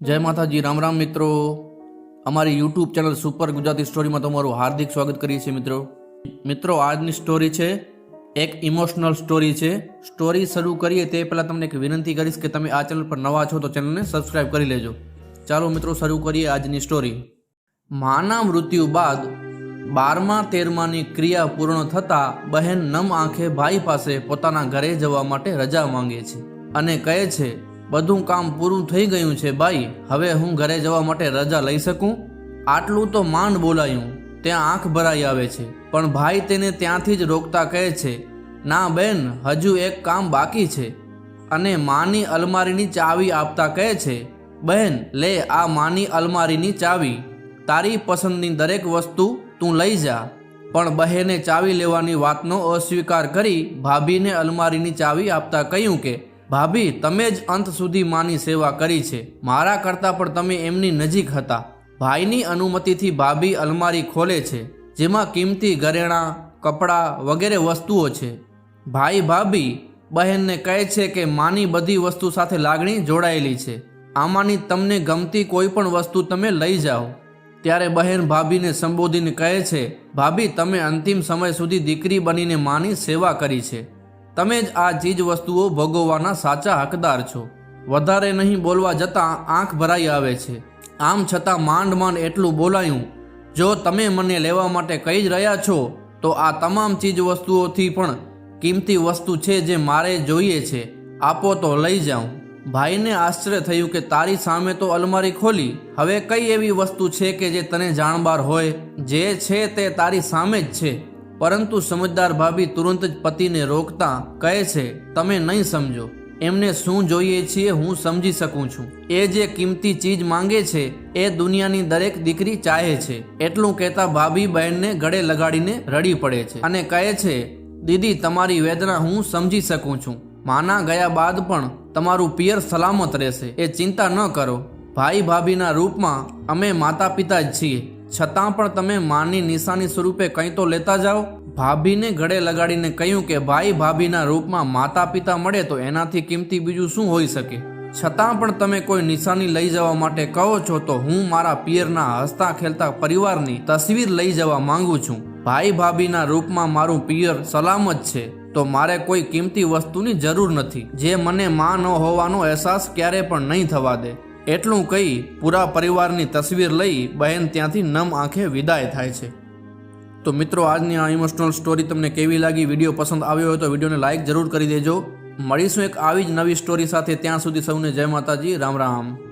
જય માતાજી, રામ રામ મિત્રો. અમારી યુટ્યુબ ચેનલ સુપર ગુજરાતી સ્ટોરીમાં તમારું હાર્દિક સ્વાગત કરીએ છીએ મિત્રો. મિત્રો, આજની સ્ટોરી છે, એક ઇમોશનલ સ્ટોરી છે. સ્ટોરી શરૂ કરીએ તે પહેલાં તમને એક વિનંતી કરીશ કે તમે આ ચેનલ પર નવા છો તો ચેનલને સબસ્ક્રાઇબ કરી લેજો. ચાલો મિત્રો, શરૂ કરીએ આજની સ્ટોરી માના મૃત્યુ બાદ બારમા તેરમાની ક્રિયા પૂર્ણ થતાં બહેન નમ આંખે ભાઈ પાસે પોતાના ઘરે જવા માટે રજા માંગે છે અને કહે છે બધું કામ પૂરું થઈ ગયું છે ભાઈ હવે હું ઘરે જવા માટે રજા લઈ શકું? આટલું તો માંડ બોલાયું. ત્યાં આંખ ભરાઈ આવે છે. પણ ભાઈ તેને ત્યાંથી જ રોકતા કહે છે, ના બેન, હજુ એક કામ બાકી છે. અને માની અલમારીની ચાવી આપતા કહે છે બહેન લે આ માની અલમારીની ચાવી. તારી પસંદની દરેક વસ્તુ તું લઈ જા. પણ બહેને ચાવી લેવાની વાતનો અસ્વીકાર કરી ભાભીને અલમારીની ચાવી આપતા કહ્યું કે ભાભી, તમે જ અંત સુધી માની સેવા કરી છે. મારા કરતાં પણ તમે એમની નજીક હતા. ભાઈની અનુમતિથી ભાભી અલમારી ખોલે છે, જેમાં કિંમતી ઘરેણાં, કપડાં વગેરે વસ્તુઓ છે. ભાઈ ભાભી, બહેનને કહે છે કે માની બધી વસ્તુ સાથે લાગણી જોડાયેલી છે. આમાંની તમને ગમતી કોઈ પણ વસ્તુ તમે લઈ જાઓ. ત્યારે બહેન ભાભીને સંબોધીને કહે છે, ભાભી, તમે અંતિમ સમય સુધી દીકરી બનીને માની સેવા કરી છે. તમે જ આ ચીજ વસ્તુઓ ભોગવવાના સાચા હકદાર છો. વધારે નહીં બોલવા જતાં આંખ ભરાઈ આવે છે. આમ છતાં માંડ માંડ એટલું બોલાયું. જો તમે મને લેવા માટે કહી જ રહ્યા છો, તો આ તમામ ચીજ વસ્તુઓથી પણ કિંમતી વસ્તુ છે જે મારે જોઈએ છે. આપો તો લઈ જાઉં. ભાઈને આશ્ચર્ય થયું કે તારી સામે તો અલમારી ખોલી. હવે કઈ એવી વસ્તુ છે કે જે તને જાણબાર હોય? જે છે તે તારી સામે જ છે. પરંતુ સમજદાર ભાભી તુરંત જ પતિને રોકતા કહે છે, તમે નહીં સમજો. એમને શું જોઈએ છીએ હું સમજી શકું છું. એ જે કિંમતી ચીજ માંગે છે, એ દુનિયાની દરેક દીકરી ચાહે છે. એટલું કહેતા ભાભી બહેનને ગળે લગાડીને રડી પડે છે અને કહે છે, દીદી, તમારી વેદના હું સમજી શકું છું. માના ગયા બાદ પણ તમારું પિયર સલામત રહેશે. એ ચિંતા ન કરો. ભાઈ ભાભીના રૂપમાં અમે માતા પિતા જ છીએ. છતાં પણ તમે માની નિશાની સ્વરૂપે કંઈ તો લેતા જાઓ? ભાભીને ગળે લગાડીને કહ્યું કે ભાઈ, ભાભીના રૂપમાં માતા પિતા મળે તો એનાથી કિંમતી બીજું શું હોઈ શકે? છતાં પણ તમે કોઈ નિશાની લઈ જવા માટે કહો છો તો હું મારા પિયરના હસતા ખેલતા પરિવારની તસવીર લઈ જવા માંગુ છું. ભાઈ, ભાભીના રૂપમાં મારું પિયર સલામત છે, તો મારે કોઈ કિંમતી વસ્તુની જરૂર નથી. જે મને માં ન હોવાનો અહેસાસ ક્યારે પણ નહીં થવા દે. એટલું કહી પૂરા પરિવારની તસવીર લઈ બહેન ત્યાંથી નમ આંખે વિદાય થાય છે. તો મિત્રો, આજની આ ઇમોશનલ સ્ટોરી તમને કેવી લાગી? વીડિયો પસંદ આવ્યો હોય તો વિડીયોને લાઇક જરૂર કરી દેજો. મળીશું એક આવી જ નવી સ્ટોરી સાથે. ત્યાં સુધી સૌને જય માતાજી. રામ રામ.